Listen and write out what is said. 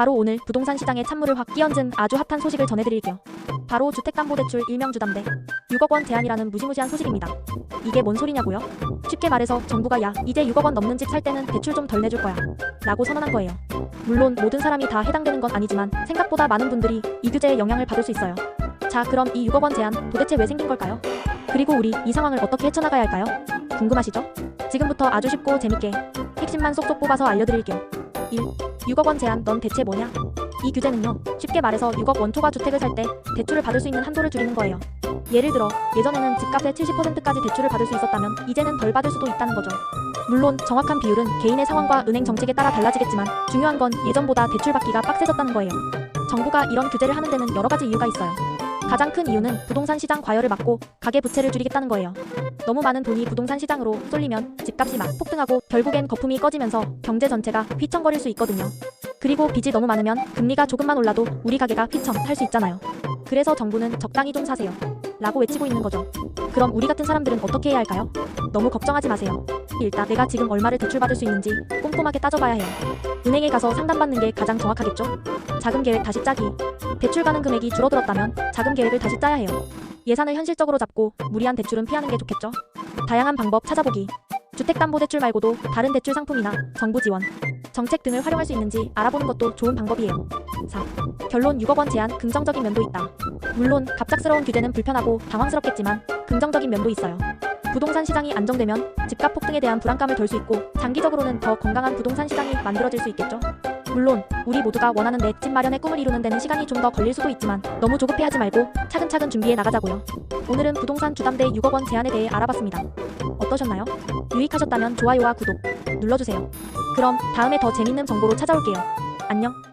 바로 오늘 부동산 시장에 찬물을 확 끼얹은 아주 핫한 소식을 전해드릴게요. 바로 주택담보대출 일명 주담대 6억 원 제한이라는 무시무시한 소식입니다. 이게 뭔 소리냐고요? 쉽게 말해서 정부가 야 이제 6억 원 넘는 집 살 때는 대출 좀 덜 내줄 거야 라고 선언한 거예요. 물론 모든 사람이 다 해당되는 건 아니지만 생각보다 많은 분들이 이 규제의 영향을 받을 수 있어요. 자 그럼 이 6억 원 제한 도대체 왜 생긴 걸까요? 그리고 우리 이 상황을 어떻게 헤쳐나가야 할까요? 궁금하시죠? 지금부터 아주 쉽고 재밌게 핵심만 쏙쏙 뽑아서 알려드릴게요. 1. 6억 원 제한 넌 대체 뭐냐? 이 규제는요, 쉽게 말해서 6억 원 초과 주택을 살 때 대출을 받을 수 있는 한도를 줄이는 거예요. 예를 들어, 예전에는 집값의 70%까지 대출을 받을 수 있었다면 이제는 덜 받을 수도 있다는 거죠. 물론 정확한 비율은 개인의 상황과 은행 정책에 따라 달라지겠지만 중요한 건 예전보다 대출 받기가 빡세졌다는 거예요. 정부가 이런 규제를 하는 데는 여러 가지 이유가 있어요. 가장 큰 이유는 부동산 시장 과열을 막고 가계 부채를 줄이겠다는 거예요. 너무 많은 돈이 부동산 시장으로 쏠리면 집값이 막 폭등하고 결국엔 거품이 꺼지면서 경제 전체가 휘청거릴 수 있거든요. 그리고 빚이 너무 많으면 금리가 조금만 올라도 우리 가게가 휘청 할수 있잖아요. 그래서 정부는 적당히 좀 사세요. 라고 외치고 있는 거죠. 그럼 우리 같은 사람들은 어떻게 해야 할까요? 너무 걱정하지 마세요. 일단 내가 지금 얼마를 대출받을 수 있는지 꼼꼼하게 따져봐야 해요. 은행에 가서 상담받는 게 가장 정확하겠죠? 자금 계획 다시 짜기. 대출 가능 금액이 줄어들었다면 자금 계획을 다시 짜야 해요. 예산을 현실적으로 잡고 무리한 대출은 피하는 게 좋겠죠? 다양한 방법 찾아보기. 주택담보대출 말고도 다른 대출 상품이나 정부 지원, 정책 등을 활용할 수 있는지 알아보는 것도 좋은 방법이에요. 4. 결론 6억 원 제한 긍정적인 면도 있다. 물론 갑작스러운 규제는 불편하고 당황스럽겠지만 긍정적인 면도 있어요. 부동산 시장이 안정되면 집값 폭등에 대한 불안감을 덜 수 있고 장기적으로는 더 건강한 부동산 시장이 만들어질 수 있겠죠. 물론 우리 모두가 원하는 내 집 마련의 꿈을 이루는 데는 시간이 좀 더 걸릴 수도 있지만 너무 조급해하지 말고 차근차근 준비해 나가자고요. 오늘은 부동산 주담대 6억 원 제한에 대해 알아봤습니다. 어떠셨나요? 유익하셨다면 좋아요와 구독 눌러주세요. 그럼 다음에 더 재밌는 정보로 찾아올게요. 안녕.